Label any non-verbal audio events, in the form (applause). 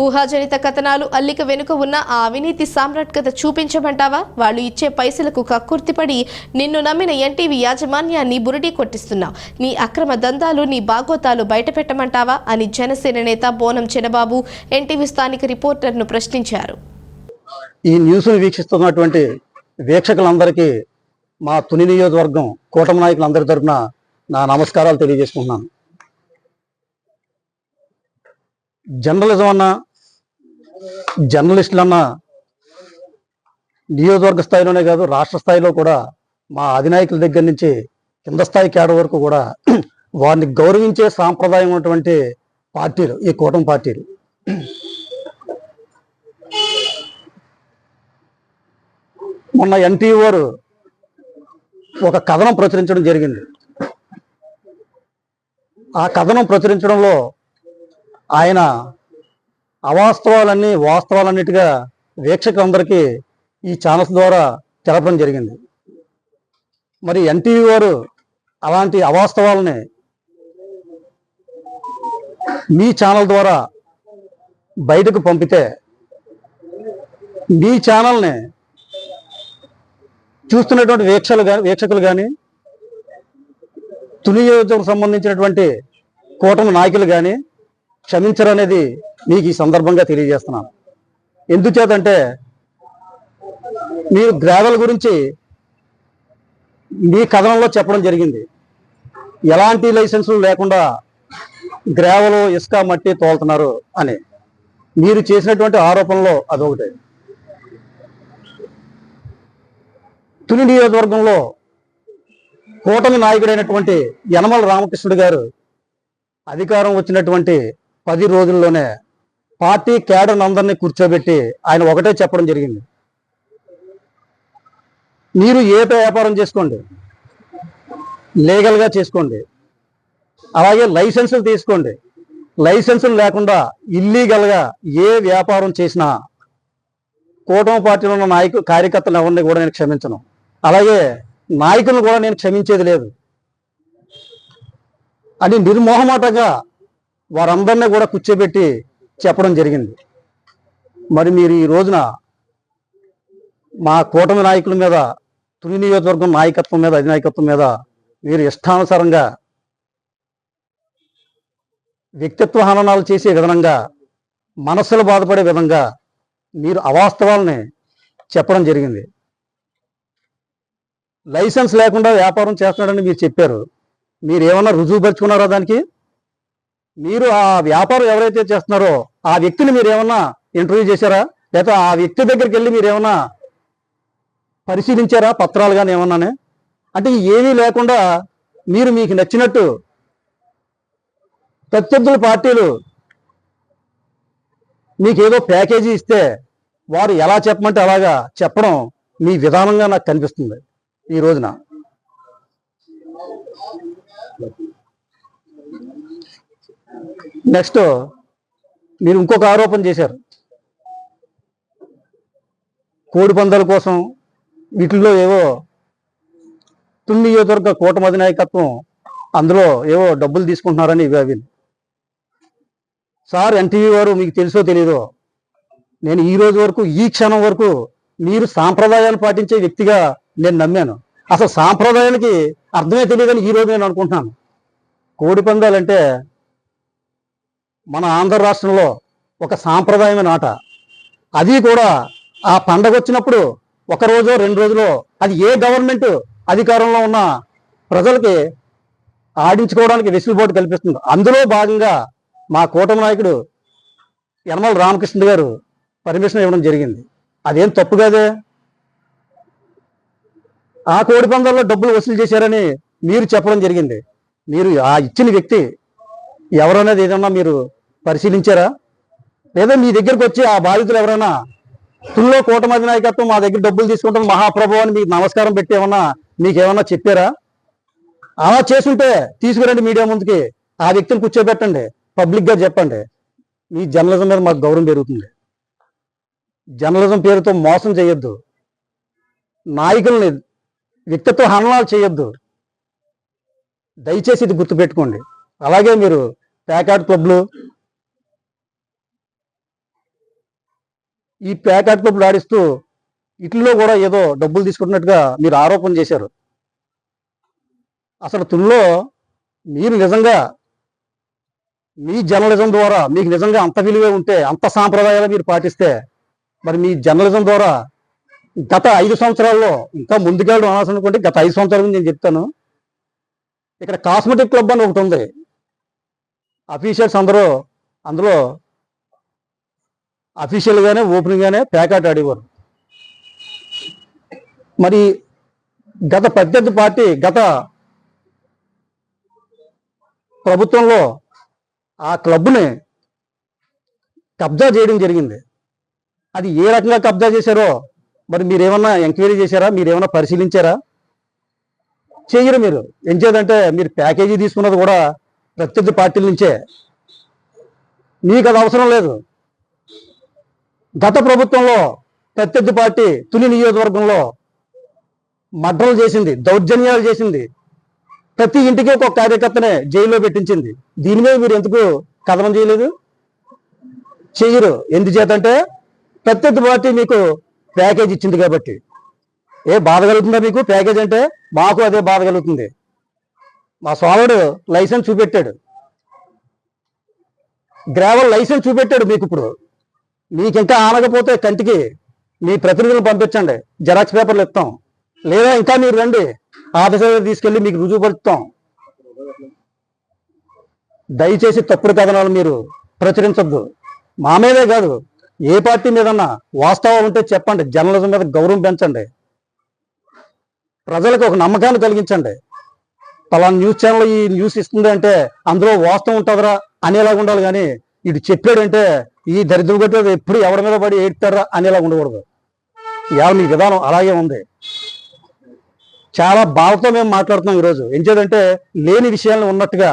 ఊహాజనిత కథనాలు అల్లిక వెనుక ఉన్న ఆ అవినీతి సామ్రాట్ కథ చూపించమంటావా? వాళ్ళు ఇచ్చే పైసలకు కక్కుర్తిపడి నిన్ను నమ్మిన ఎన్టీవీ యాజమాన్యాన్ని బురిడీ కొట్టిస్తున్నావు నీ అక్రమ దందాలు నీ బాగోతాలు బయటపెట్టమంటావా? అని జనసేన నేత బోనం చినబాబు ఎన్టీవీ స్థానిక రిపోర్టర్ను ప్రశ్నించారు. ఈ న్యూస్ను వీక్షిస్తున్నటువంటి వీక్షకులందరికీ మా తుని నియోజకవర్గం కూటమి నాయకులందరి తరఫున నా నమస్కారాలు తెలియజేసుకుంటున్నాను. జర్నలిజం అన్నా జర్నలిస్టులన్న నియోజకవర్గ స్థాయిలోనే కాదు రాష్ట్ర స్థాయిలో కూడా మా అధినాయకుల దగ్గర నుంచి కింద స్థాయి కేడర్ వరకు కూడా (clears throat) వారిని గౌరవించే సాంప్రదాయం ఉన్నటువంటి పార్టీలు ఈ కూటమి పార్టీలు. మొన్న ఎన్టీఓరు ఒక కథనం ప్రచురించడం జరిగింది. ఆ కథనం ప్రచురించడంలో ఆయన అవాస్తవాలన్నీ వాస్తవాలన్నిటిగా వీక్షకులందరికీ ఈ ఛానల్స్ ద్వారా తెలపడం జరిగింది. మరి ఎన్టీవీ వారు అలాంటి అవాస్తవాలని మీ ఛానల్ ద్వారా బయటకు పంపితే మీ ఛానల్ని చూస్తున్నటువంటి వీక్షలు కానీ వీక్షకులు కానీ తుని సంబంధించినటువంటి కూటమి నాయకులు కానీ క్షమించరు అనేది మీకు ఈ సందర్భంగా తెలియజేస్తున్నాను. ఎందుచేతంటే మీరు గ్రావెల్ గురించి మీ కథనంలో చెప్పడం జరిగింది. ఎలాంటి లైసెన్సులు లేకుండా గ్రావెల్ ఇసుక మట్టి తోలుతున్నారు అని. మీరు చేసినటువంటి ఆరోపణలో అదొకటి. తుని నియోజకవర్గంలో కూటమి నాయకుడైనటువంటి యనమల రామకృష్ణుడు గారు అధికారం వచ్చినటువంటి పది రోజుల్లోనే పార్టీ కేడర్ అందరినీ కూర్చోబెట్టి ఆయన ఒకటే చెప్పడం జరిగింది. మీరు ఏ వ్యాపారం చేసుకోండి లీగల్గా చేసుకోండి అలాగే లైసెన్సులు తీసుకోండి. లైసెన్సులు లేకుండా ఇల్లీగల్గా ఏ వ్యాపారం చేసినా కూటమి పార్టీలో ఉన్న నాయకు కార్యకర్తలు ఎవరిని కూడా నేను క్షమించను. అలాగే నాయకులను కూడా నేను క్షమించేది లేదు. అని నిర్మోహమాటంగా వారందరినీ కూడా కూర్చోబెట్టి చెప్పడం జరిగింది. మరి మీరు ఈ రోజున మా కూటమి నాయకుల మీద తుని నియోజకవర్గం నాయకత్వం మీద అధినాయకత్వం మీద మీరు ఇష్టానుసారంగా వ్యక్తిత్వ హననాలు చేసే విధంగా మనస్సులు బాధపడే విధంగా మీరు అవాస్తవాలని చెప్పడం జరిగింది. లైసెన్స్ లేకుండా వ్యాపారం చేస్తున్నాడని మీరు చెప్పారు. మీరు ఏమన్నా రుజువు పరుచుకున్నారా దానికి? మీరు ఆ వ్యాపారం ఎవరైతే చేస్తున్నారో ఆ వ్యక్తిని మీరు ఏమన్నా ఇంటర్వ్యూ చేశారా? లేకపోతే ఆ వ్యక్తి దగ్గరికి వెళ్ళి మీరు ఏమన్నా పరిశీలించారా? పత్రాలు కానీ ఏమన్నానే? అంటే ఏమీ లేకుండా మీరు మీకు నచ్చినట్టు ప్రత్యర్థుల పార్టీలు మీకు ఏదో ప్యాకేజీ ఇస్తే వారు ఎలా చెప్పమంటే అలాగా చెప్పడం మీ విధానంగా నాకు కనిపిస్తుంది ఈ రోజున. నెక్స్ట్ మీరు ఇంకొక ఆరోపణ చేశారు. కోడి పందాల కోసం వీటిల్లో ఏవో తుని నియోజకవర్గ కూటమి అధినాయకత్వం అందులో ఏవో డబ్బులు తీసుకుంటున్నారని ఇవి అవి. సార్ ఎన్టీవీ వారు మీకు తెలుసో తెలీదో నేను ఈ రోజు వరకు ఈ క్షణం వరకు మీరు సాంప్రదాయాన్ని పాటించే వ్యక్తిగా నేను నమ్మాను. అసలు సాంప్రదాయానికి అర్థమే తెలియదని ఈ రోజు నేను అనుకుంటున్నాను. కోడి పందాలంటే మన ఆంధ్ర రాష్ట్రంలో ఒక సాంప్రదాయమైన ఆట. అది కూడా ఆ పండగ వచ్చినప్పుడు ఒక రోజు రెండు రోజులో అది ఏ గవర్నమెంట్ అధికారంలో ఉన్న ప్రజలకి ఆడించుకోవడానికి వెసులుబాటు కల్పిస్తుంది. అందులో భాగంగా మా కూటమి నాయకుడు యనమల రామకృష్ణ గారు పర్మిషన్ ఇవ్వడం జరిగింది. అదేం తప్పు కాదే? ఆ కోడి పందాల్లో డబ్బులు వసూలు చేశారని మీరు చెప్పడం జరిగింది. మీరు ఆ ఇచ్చిన వ్యక్తి ఎవరనేది ఏదన్నా మీరు పరిశీలించారా? లేదా మీ దగ్గరకు వచ్చి ఆ బాధితులు ఎవరైనా తుల్లో కూటమి నాయకత్వం మా దగ్గర డబ్బులు తీసుకుంటాం మహాప్రభు అని మీకు నమస్కారం పెట్టి ఏమన్నా మీకు ఏమన్నా చెప్పారా? అలా చేసుంటే తీసుకురండి మీడియా ముందుకి. ఆ వ్యక్తిని కూర్చోబెట్టండి. పబ్లిక్గా చెప్పండి. మీ జర్నలిజం మీద మాకు గౌరవం పెరుగుతుంది. జర్నలిజం పేరుతో మోసం చేయొద్దు. నాయకుల్ని వ్యక్తిత్వ హననాలు చేయొద్దు. దయచేసి ఇది గుర్తుపెట్టుకోండి. అలాగే మీరు ప్యాకాట్ క్లబ్లు. ఈ ప్యాకాట్ క్లబ్లు ఆడిస్తూ ఇట్లో కూడా ఏదో డబ్బులు తీసుకుంటున్నట్టుగా మీరు ఆరోపణ చేశారు. అసలు తుల్లో మీరు నిజంగా మీ జర్నలిజం ద్వారా మీకు నిజంగా అంత విలువే ఉంటే అంత సాంప్రదాయాలు మీరు పాటిస్తే మరి మీ జర్నలిజం ద్వారా గత ఐదు సంవత్సరాల్లో ఇంకా ముందుకెళ్ళడం అనవసరం అనుకుంటే గత ఐదు సంవత్సరాల నేను చెప్తాను. ఇక్కడ కాస్మెటిక్ క్లబ్ అని ఒకటి ఉంది. అఫీషియల్స్ అందరూ అందులో అఫీషియల్గానే ఓపెన్గానే ఓపెన్ ప్యాకెట్ ఆడేవారు. మరి గత పెద్ద పార్టీ గత ప్రభుత్వంలో ఆ క్లబ్ని కబ్జా చేయడం జరిగింది. అది ఏ రకంగా కబ్జా చేశారో మరి మీరేమన్నా ఎంక్వైరీ చేశారా? మీరేమన్నా పరిశీలించారా? చేయరు మీరు. ఏం చేయాలంటే మీరు ప్యాకేజీ తీసుకున్నది కూడా ప్రత్యర్థి పార్టీల నుంచే. మీకు అది అవసరం లేదు. గత ప్రభుత్వంలో ప్రత్యర్థి పార్టీ తుని నియోజకవర్గంలో మర్డర్లు చేసింది దౌర్జన్యాలు చేసింది. ప్రతి ఇంటికి ఒక కార్యకర్తనే జైల్లో పెట్టించింది. దీని మీద మీరు ఎందుకు కథనం చేయలేదు? చేయరు ఎందుచేతంటే ప్రత్యర్థి పార్టీ మీకు ప్యాకేజ్ ఇచ్చింది కాబట్టి. ఏ బాధ కలుగుతుందా మీకు? ప్యాకేజ్ అంటే మాకు అదే బాధ కలుగుతుంది. మా స్వాముడు లైసెన్స్ చూపెట్టాడు. గ్రావెల్ లైసెన్స్ చూపెట్టాడు మీకు ఇప్పుడు. మీకు ఇంకా ఆనకపోతే కంటికి మీ ప్రతినిధులను పంపించండి. జెరాక్స్ పేపర్లు ఇస్తాం. లేదా ఇంకా మీరు రండి. ఆఫీసర్ తీసుకెళ్ళి మీకు రుజువుపరుస్తాం దయచేసి తప్పుడు కథనాలు మీరు ప్రచురించద్దు. మా మీదే కాదు ఏ పార్టీ మీదన్నా వాస్తవం ఉంటే చెప్పండి. జర్నలిజం మీద గౌరవం పెంచండి. ప్రజలకు ఒక నమ్మకాన్ని కలిగించండి. పలానా న్యూస్ ఛానల్ ఈ న్యూస్ ఇస్తుంది అంటే అందులో వాస్తవం ఉంటుందిరా అనేలాగా ఉండాలి కానీ ఇది చెప్పాడంటే ఈ దరిద్రం కొట్టి ఎప్పుడు ఎవరి మీద పడి ఏడుతారా అనేలాగా ఉండకూడదు. ఇవాళ మీ విధానం అలాగే ఉంది. చాలా బాధతో మేము మాట్లాడుతున్నాం ఈరోజు. ఏం చేయాలంటే లేని విషయాలను ఉన్నట్టుగా